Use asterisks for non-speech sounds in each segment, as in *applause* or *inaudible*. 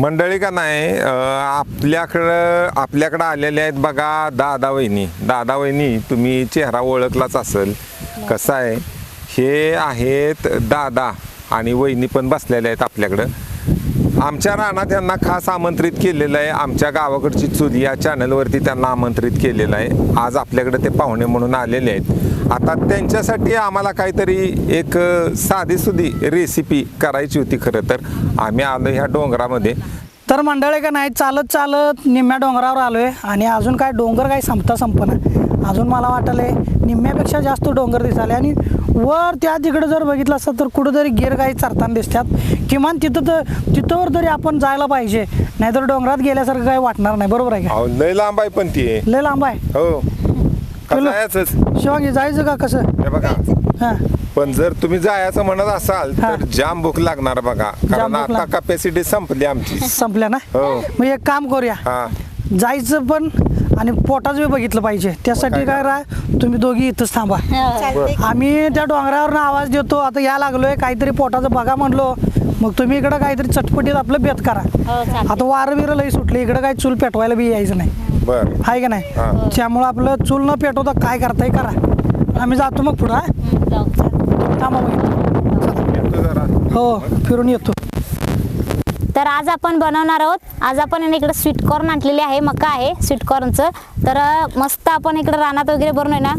मंडळी का नाही आपल्याकडं आपल्याकडं आलेले आहेत बघा दादा वहिनी. दादा वहिनी तुम्ही चेहरा ओळखलाच असेल. कसं आहे? हे आहेत दादा आणि वहिनी पण बसलेले आहेत आपल्याकडं. आमच्या रानात त्यांना खास आमंत्रित केलेलं आहे. आमच्या गावाकडची चूल या चॅनलवरती त्यांना आमंत्रित केलेलं आहे. आज आपल्याकडे ते पाहुणे म्हणून आलेले आहेत. आता त्यांच्यासाठी आम्हाला काहीतरी एक साधीसुधी रेसिपी करायची होती खरं तर. आम्ही आलो ह्या डोंगरामध्ये. तर मंडळी का नाही चालत चालत निम्म्या डोंगरावर आलोय आणि अजून काय डोंगर काय संपता संपना. अजून मला वाटलंय निम्म्यापेक्षा जास्त डोंगर दिसाले आणि वर त्या तिकडे जर बघितलं असतं तर कुठंतरी गिर गाई चरताना दिसतात. किमान तिथं तर तिथंवर तरी आपण जायला पाहिजे. नाहीतर डोंगरात गेल्यासारखं काही वाटणार नाही. बरोबर आहे का? लय लांब आहे पण ती. लय लांब आहे? हो. जायचंच? शिवांगी जायचं का कसं? हे बघा. हां. पण जर तुम्ही जायचं म्हणत असाल हा. तर जाम भूक लागणार बघा. कारण भूक आता लाग- कॅपॅसिटी संपली आमची. संपल्या ना? हो. मग एक काम करूया. हा. जायचं पण आणि पोटाच बी बघितलं पाहिजे. त्यासाठी काय राह तुम्ही दोघी इथंच थांबा. आम्ही त्या डोंगरावरून आवाज देतो. आता या लागलोय काहीतरी पोटाचं बघा म्हणलो. मग तुम्ही इकडं काहीतरी चटपटीत आपलं बेत करा. आता वारं बिरं लई सुटले. इकडं काही चूल पेटवायला बी यायचं नाही. बर. आहे का हा. नाही त्यामुळं आपलं चूल न पेटवता काय करताय करा. आम्ही जातो मग पुढं हा? थांबा मग हो फिरून येतो. तर आज आपण बनवणार आहोत. आज आपण इकडे स्वीट कॉर्न आणलेले आहे मका आहे स्वीट कॉर्नचं तर मस्त आपण इकडे रानात वगैरे भरून आहे ना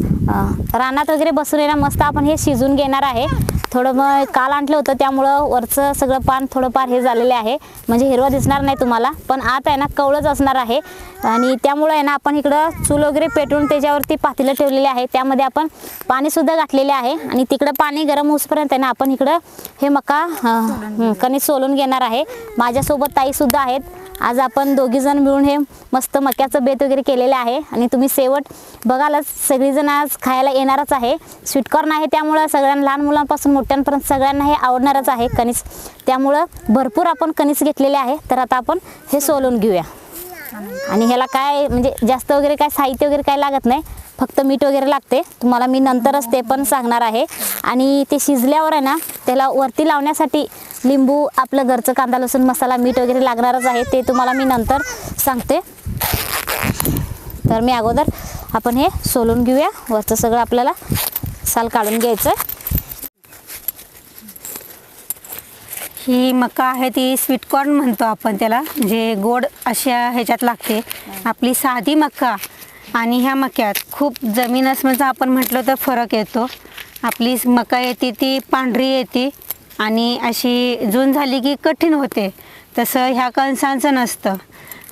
रानात वगैरे बसून आहे ना मस्त आपण हे शिजून घेणार आहे. थोडं मग काल आणलं होतं त्यामुळं वरचं सगळं पान थोडंफार हे झालेलं आहे. म्हणजे हिरवा दिसणार नाही तुम्हाला पण आत आहे ना कवळच असणार आहे. आणि त्यामुळं आहे ना आपण इकडं चूल वगैरे पेटवून त्याच्यावरती पातेलं ठेवलेले आहे. त्यामध्ये आपण पाणीसुद्धा घातलेले आहे. आणि तिकडं पाणी गरम होईपर्यंत आहे ना आपण इकडं हे मका कणी कणिक सोलून घेणार आहे. माझ्यासोबत ताईसुद्धा आहेत. आज आपण दोघीजण मिळून हे मस्त मक्याचं बेत वगैरे केलेलं आहे. आणि तुम्ही शेवट बघालच सगळीजण आज खायला येणारच आहे. स्वीटकॉर्न आहे त्यामुळं सगळ्यांना लहान मुलांपासून मोठ्यांपर्यंत सगळ्यांना हे आवडणारच आहे कणीस. त्यामुळं भरपूर आपण कणीस घेतलेले आहे. तर आता आपण हे सोलून घेऊया. आणि ह्याला काय म्हणजे जास्त वगैरे काय साहित्य वगैरे काय लागत नाही फक्त मीठ वगैरे लागते. तुम्हाला मी नंतरच ते पण सांगणार आहे. आणि ते शिजल्यावर आहे ना त्याला वरती लावण्यासाठी लिंबू आपलं घरचं कांदा लसूण मसाला मीठ वगैरे लागणारच आहे. ते तुम्हाला मी नंतर सांगते. तर मी अगोदर आपण हे सोलून घेऊया. वरचं सगळं आपल्याला साल काढून घ्यायचं आहे ही मका आहे ती स्वीटकॉर्न म्हणतो आपण त्याला जे गोड अशा ह्याच्यात लागते. आपली साधी मका आणि ह्या मक्यात खूप जमीन असण्याचा म्हणजे आपण म्हटलं तर फरक येतो. आपली मका येते ती पांढरी येते आणि अशी जून झाली की कठीण होते. तसं ह्या कणसांचं नसतं.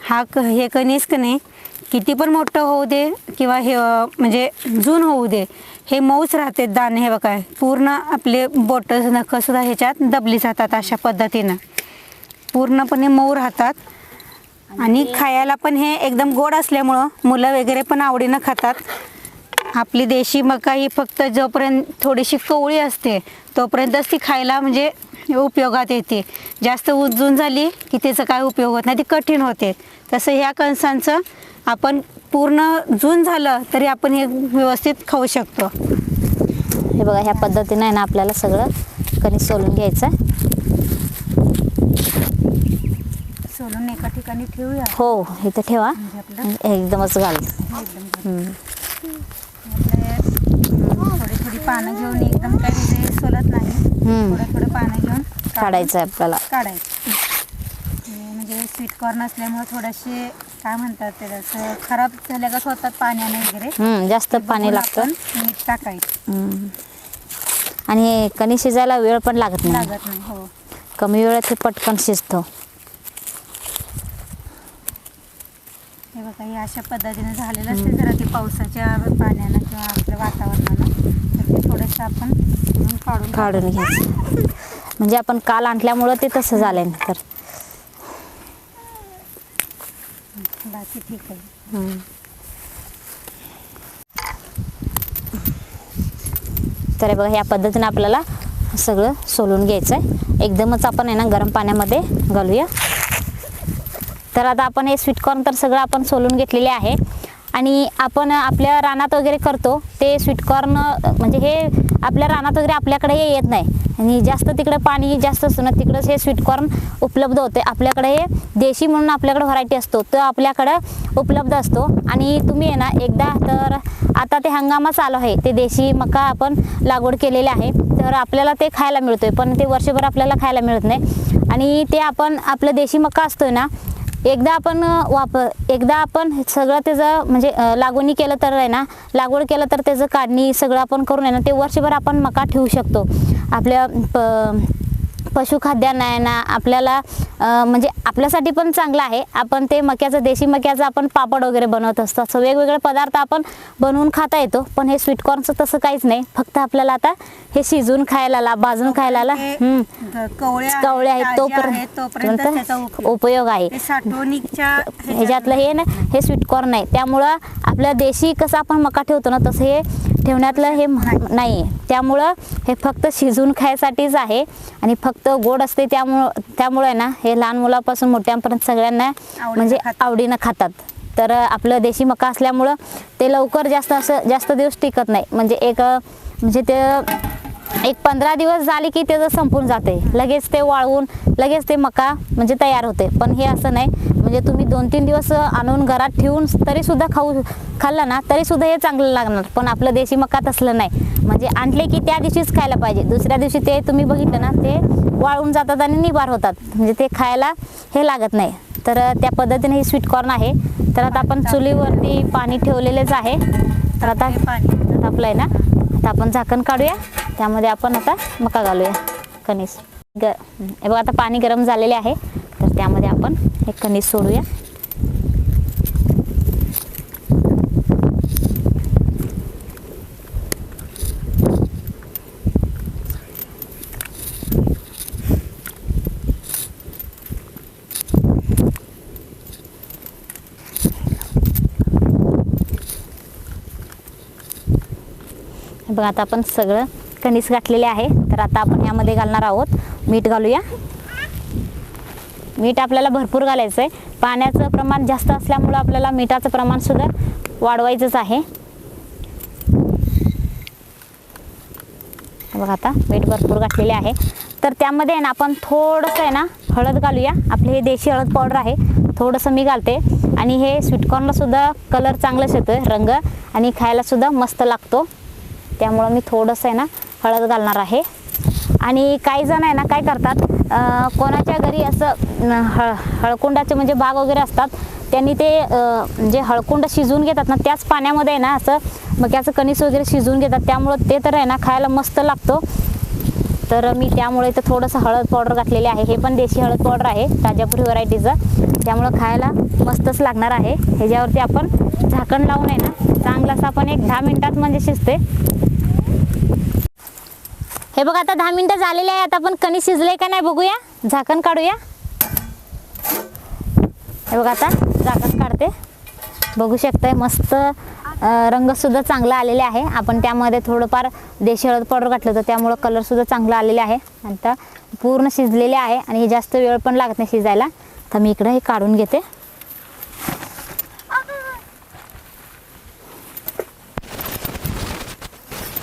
हा क हे कणीस नाही किती पण मोठं होऊ दे किंवा हे म्हणजे जून होऊ दे हे मऊच राहते दाणे हे बघा पूर्ण आपले बोट नखं सुद्धा ह्याच्यात दबली जातात अशा पद्धतीनं. पूर्णपणे मऊ राहतात. आणि खायला पण हे एकदम गोड असल्यामुळं मुलं वगैरे पण आवडीनं खातात. आपली देशी मका ही फक्त जोपर्यंत थोडीशी कवळी असते तोपर्यंतच ती खायला म्हणजे उपयोगात येते. जास्त उजून झाली की त्याचा काय उपयोग होत नाही ती कठीण होते. तसं ह्या कणसांचं आपण पूर्ण जून झालं तरी आपण हे व्यवस्थित खाऊ शकतो. हे बघा ह्या पद्धतीनं आहे ना आपल्याला सगळं कणीस सोलून घ्यायचं आहे सोलून एका ठिकाणी ठेवूया. हो इथं ठेवा. आपलं. एकदमच घाल. थोडी थोडी पानं घेऊन एकदम काही सोलत नाही. थोडं थोडं पानं घेऊन काढायचं आहे आपल्याला. काढायचं. म्हणजे स्वीट कॉर्न असल्यामुळे थोडेसे काय म्हणतात ते असं खराब झाल्यागत होतात पाण्याने वगैरे. हम्म, जास्त पाणी लागतं. आपण मीठ टाकायचं. हम्म. आणि हे कणीस शिजायला वेळ पण लागत नाही. लागत नाही हो. कमी वेळात हे पटकन शिजतो. हे बघा हे अशा पद्धतीने झालेलं असते. जरा ते पावसाच्या पाण्यानं किंवा आपल्या वातावरणानं तर ते थोडंसं आपण धुवून काढून काढून घ्यायचं. म्हणजे आपण काल आणल्यामुळं ते तसं झालंय तर बाकी ठीक आहे. हम्म. तर बघा ह्या पद्धतीने आपल्याला सगळं सोलून घ्यायचं आहे एकदमच आपण आहे ना गरम पाण्यामध्ये घालूया. तर आता आपण हे स्वीटकॉर्न तर सगळं आपण सोलून घेतलेले आहे. आणि आपण आपल्या रानात वगैरे करतो ते स्वीटकॉर्न म्हणजे हे आपल्या रानात वगैरे आपल्याकडे हे येत नाही. आणि जास्त तिकडे पाणी जास्त असतं ना तिकडंच हे स्वीटकॉर्न उपलब्ध होते. आपल्याकडे हे देशी म्हणून आपल्याकडे व्हरायटी असतो तो आपल्याकडं उपलब्ध असतो. आणि तुम्ही आहे ना एकदा तर आता ते हंगामा चालू आहे ते देशी मका आपण लागवड केलेले आहे. तर आपल्याला ते खायला मिळतोय पण ते वर्षभर आपल्याला खायला मिळत नाही. आणि ते आपण आपलं देशी मका असतो ना एकदा आपण वापर एकदा आपण सगळं त्याचं म्हणजे लागवणी केलं तर आहे ना लागवड केलं तर त्याचं काढणी सगळं आपण करून आहे ना ते वर्षभर आपण मका ठेवू शकतो. आपल्या प पशुखाद्यानं आहे ना आपल्याला म्हणजे आपल्यासाठी पण चांगलं आहे. आपण ते मक्याचं देशी मक्याचं आपण पापड वगैरे बनवत असतो. असं वेगवेगळे पदार्थ आपण बनवून खाता येतो. पण हे स्वीटकॉर्नचं तसं काहीच नाही. फक्त आपल्याला आता हे शिजवून खायला ला भाजून खायला ला हम्म. कवळे आहेत, तोपर्यंत उपयोग. आहे ह्याच्यातलं हे ना हे स्वीटकॉर्न आहे त्यामुळं आपल्या देशी कसं आपण मका ठेवतो ना तसं हे ठेवण्यातलं हे नाही त्यामुळं हे फक्त शिजवून खायसाठीच आहे आणि फक्त गोड असते त्यामुळं त्यामुळे आहे ना हे लहान मुलापासून मोठ्यांपर्यंत सगळ्यांना म्हणजे. आवडीनं खातात तर आपलं देशी मका असल्यामुळं ते लवकर जास्त असं जास्त दिवस टिकत नाही म्हणजे एक म्हणजे ते एक पंधरा दिवस झाले की त्याचं संपून जाते. लगेच ते वाळवून लगेच ते मका म्हणजे तयार होते. पण हे असं नाही. म्हणजे तुम्ही दोन तीन दिवस आणून घरात ठेवून तरी सुद्धा खाऊ खाल्लं ना तरी सुद्धा हे चांगलं लागणार. पण आपलं देशी मका तसलं नाही. म्हणजे आणले की त्या दिवशीच खायला पाहिजे. दुसऱ्या दिवशी ते तुम्ही बघितलं ना ते वाळून जातात आणि निबार होतात. म्हणजे ते खायला हे लागत नाही. तर त्या पद्धतीने हे स्वीटकॉर्न आहे. तर आता आपण चुलीवरती पाणी ठेवलेलेच आहे. तर आता पाणी. तापलं आहे ना आता आपण झाकण काढूया. त्यामध्ये आपण आता मका घालूया कणीस. ग हे बघा आता पाणी गरम झालेले आहे. तर त्यामध्ये आपण हे कणीस सोडूया. बघा आता आपण सगळं कणीस घातलेले आहे. तर आता आपण यामध्ये घालणार आहोत. मीठ घालूया. मीठ आपल्याला भरपूर घालायचं आहे पाण्याचं प्रमाण जास्त असल्यामुळं आपल्याला मिठाचं प्रमाणसुद्धा वाढवायचंच आहे. बघा आता मीठ भरपूर घातलेले आहे. तर त्यामध्ये आहे ना आपण थोडंसं आहे ना हळद घालूया. आपले हे देशी हळद पावडर आहे. थोडंसं मी घालते. आणि हे स्वीटकॉर्नलासुद्धा कलर चांगलाच येतो आहे रंग. आणि खायलासुद्धा मस्त लागतो. त्यामुळं मी थोडंसं आहे ना हळद घालणार आहे. आणि काही जण आहे ना काय करतात कोणाच्या घरी असं हळ हळकुंडाचे म्हणजे बाग वगैरे असतात त्यांनी ते जे म्हणजे हळकुंड शिजवून घेतात ना त्याच पाण्यामध्ये आहे ना असं मक्याचं कणीस वगैरे शिजवून घेतात. त्यामुळं ते तर आहे ना खायला मस्त लागतो. तर मी त्यामुळे इथं थोडंसं हळद पावडर घातलेले आहे. हे पण देशी हळद पावडर आहे ताजापुरी व्हरायटीचं. त्यामुळं खायला मस्तच लागणार आहे. ह्याच्यावरती आपण झाकण लावून आहे ना चांगलं असं आपण एक दहा मिनटात म्हणजे शिजते. हे बघा आता दहा मिनिटं झालेले आहे. आता आपण कणी शिजले का नाही बघूया. झाकण काढूया. हे बघा आता झाकण काढते. बघू शकताय मस्त रंगसुद्धा चांगला आलेले आहे. आपण त्यामध्ये थोडंफार देशी हळद पावडर घातलं होतं. त्यामुळं कलरसुद्धा चांगला आलेला आहे. आता पूर्ण शिजलेले आहे आणि हे जास्त वेळ पण लागत नाही शिजायला. तर मी इकडं हे काढून घेते.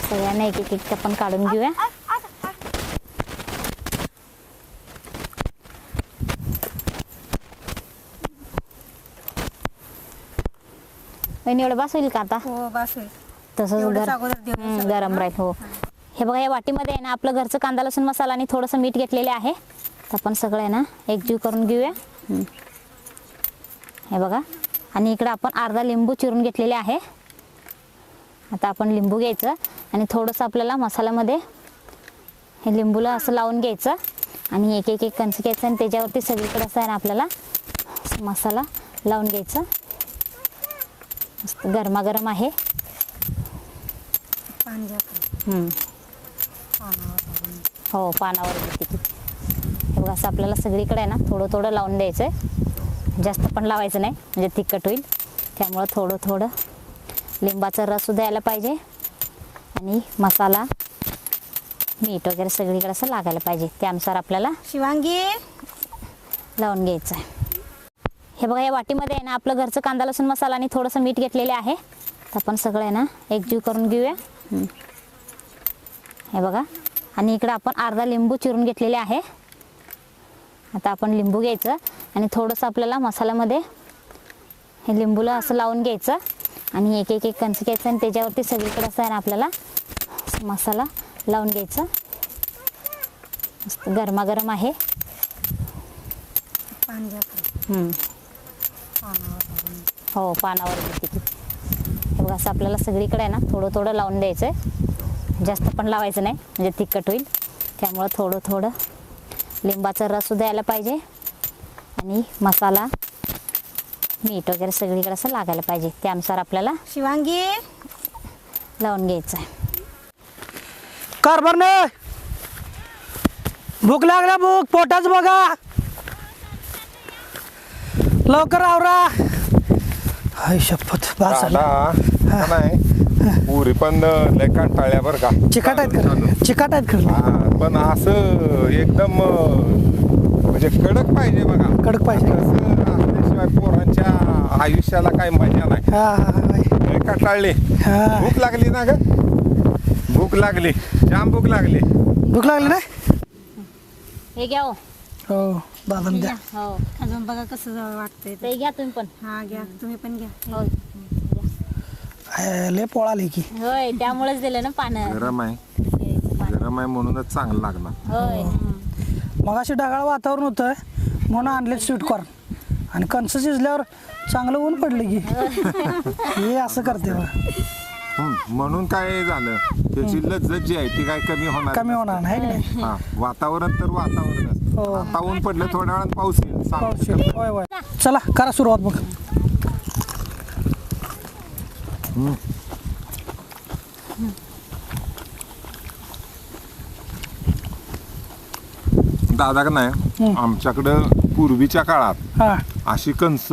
सगळ्यांना एक एक एक आपण काढून घेऊया. वहिनी एवढं बस होईल का आता? हो बस होईल तसंच एवढंच गर- अगोदर देऊन हम्म, सगळं. गरम राहील हो. हे बघा या वाटीमध्ये आहे ना आपलं घरचं कांदा लसूण मसाला आणि थोडंसं मीठ घेतलेले आहे. तर आपण सगळं आहे ना एकजीव करून घेऊया. हम्म. हे बघा. आणि इकडं आपण अर्धा लिंबू चिरून घेतलेले आहे. आता आपण लिंबू घ्यायचं आणि थोडंसं आपल्याला मसाल्यामध्ये हे लिंबूला असं लावून घ्यायचं आणि एक एक एक कंच घ्यायचं आणि त्याच्यावरती सगळीकडे असं आहे ना आपल्याला मसाला लावून घ्यायचं. मस्त गरमागरम आहे. पाणी झाकण. हम्म. पानावर घालून. हो पानावर घेते हे बघा असं आपल्याला सगळीकडे आहे ना थोडं थोडं लावून द्यायचं आहे जास्त पण लावायचं नाही म्हणजे तिखट होईल. त्यामुळं थोडं थोडं लिंबाचा रससुद्धा यायला पाहिजे. आणि मसाला मीठ वगैरे सगळीकडे असं लागायला पाहिजे. त्यानुसार आपल्याला शिवांगी! लावून घ्यायचं आहे हे बघा या वाटीमध्ये आहे ना आपलं घरचं कांदा लसूण मसाला आणि थोडंसं मीठ घेतलेले आहे. तर आपण सगळं आहे ना एकजीव करून घेऊया. हे बघा आणि इकडं आपण अर्धा लिंबू चिरून घेतलेले आहे. आता आपण लिंबू घ्यायचं आणि थोडंसं आपल्याला मसाल्यामध्ये हे लिंबूला असं लावून घ्यायचं आणि एक एक एक कंच घ्यायचं आणि त्याच्यावरती सगळीकडे असं आहे ना आपल्याला मसाला लावून घ्यायचं. मस्त गरमागरम आहे. हो पानावर घेते ती. हे बघा असं आपल्याला सगळीकडे आहे ना थोडं थोडं लावून द्यायचं आहे जास्त पण लावायचं नाही म्हणजे तिखट होईल. त्यामुळं थोडं थोडं लिंबाचा रससुद्धा यायला पाहिजे. आणि मसाला मीठ वगैरे सगळीकडे असं लागायला पाहिजे. त्यानुसार आपल्याला शिवांगी. लावून घ्यायचं आहे कारभारने भूक लागल्या भूक. पोटाच बघा. लवकर आवरा हाय शपथ बास झालं. दादा का नाही पुरी पण लय कंटाळल्या बरं का. चिकाट आहेत चालू- खरं चिकाट आहेत खरं. हा, पण असं एकदम अं, म्हणजे कडक पाहिजे बघा. कडक पाहिजे. असं असल्याशिवाय पोरांच्या आयुष्याला काही मजा नाही. हा हा, हा लय कंटाळले. हा. भूक लागली ना ग? भूक लागली. जाम भूक लागली. भूक लागली ना? हे घ्या हो. हो दादा द्या हो अजून बघा कसं जवळ वाटतंय ते. ते घ्या तुम्ही पण. हा घ्या. तुम्ही पण घ्या. हो हे, लय पोळाले की. होय त्यामुळेच दिलं ना पानं. गरम आहे. गरम आहे म्हणूनच चांगलं लागणार होय. मग अशी ढगाळ वातावरण होतं म्हणून आणले स्वीट कॉर्न आणि कणसं शिजल्यावर चांगलं ऊन पडलं की. *laughs* हे असं करते बघ. हं, म्हणून काय झालं? त्याची लज्जत जी आहे ती काय कमी होणार कमी होणार नाही है की नाही? हा वातावरण तर वातावरणच हो. आता ऊन पडलं थोड्या वेळात पाऊस येईल पाऊस. होय होय. चला करा सुरुवात मग. दादा का नाही आमच्याकडं पूर्वीच्या काळात हां. अशी कणस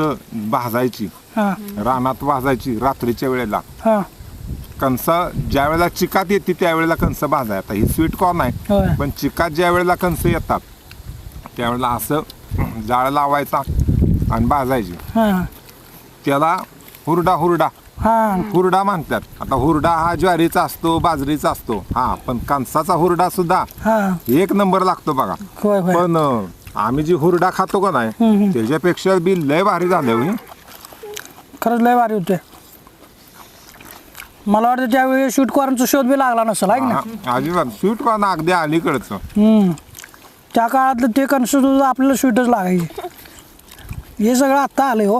भाजायची हां. रानात भाजायची रात्रीच्या वेळेला. हां. कणस ज्या वेळेला चिकात येते त्यावेळेला कणस भाजाय आता ही स्वीट कॉर्न होय. आहे पण चिकात ज्या वेळेला कणस येतात त्यावेळेला असं जाळ लावायचा आणि भाजायची. हां. त्याला हुरडा हुरडा. हां. हुरडा म्हणतात. आता हुरडा हा ज्वारीचा असतो बाजरीचा असतो. हा पण कणसाचा हुरडा सुद्धा हां. एक नंबर लागतो बघा. होय होय. पण अं, आम्ही जी हुरडा खातो का हम्म, नाही हम्म. त्याच्यापेक्षा बी लय भारी झालं हो. हे. खरंच लय भारी होते. मला वाटतं त्यावेळी शूट कॉर्नचा शोध बी लागला नसेल आहे की हा, अजिबात. स्वीट कॉर्न अगदी अलीकडचं. त्या काळातलं ते कणसं सुद्धा आपल्याला स्वीटच लागायचे. हे सगळं आत्ता आलंय हो.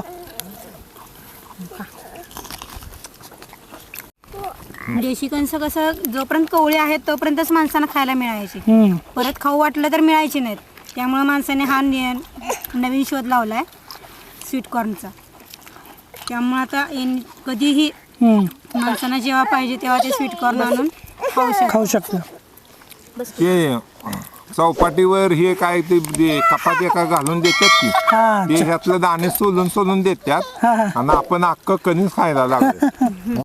देशी कणसं कसं जोपर्यंत कवळे आहेत तोपर्यंतच माणसांना खायला मिळायची. हम्म. परत खाऊ वाटलं तर मिळायची नाहीत. त्यामुळे माणसाने हा नि- नवीन शोध लावला आहे स्वीट कॉर्नचा त्यामुळे आता एन कधीही हम्म. माणसांना जेव्हा पाहिजे तेव्हा ते स्वीट कॉर्न आणून खाऊ शकतो खाऊ शकतो ते चौपाटीवर हे काय ते ते कपात एका घालून देतात की? हा. ते ह्यातलं दाणे सोलून सोलून देतात. आणि आपण अख्खं कणीस खायला लागलो. *laughs*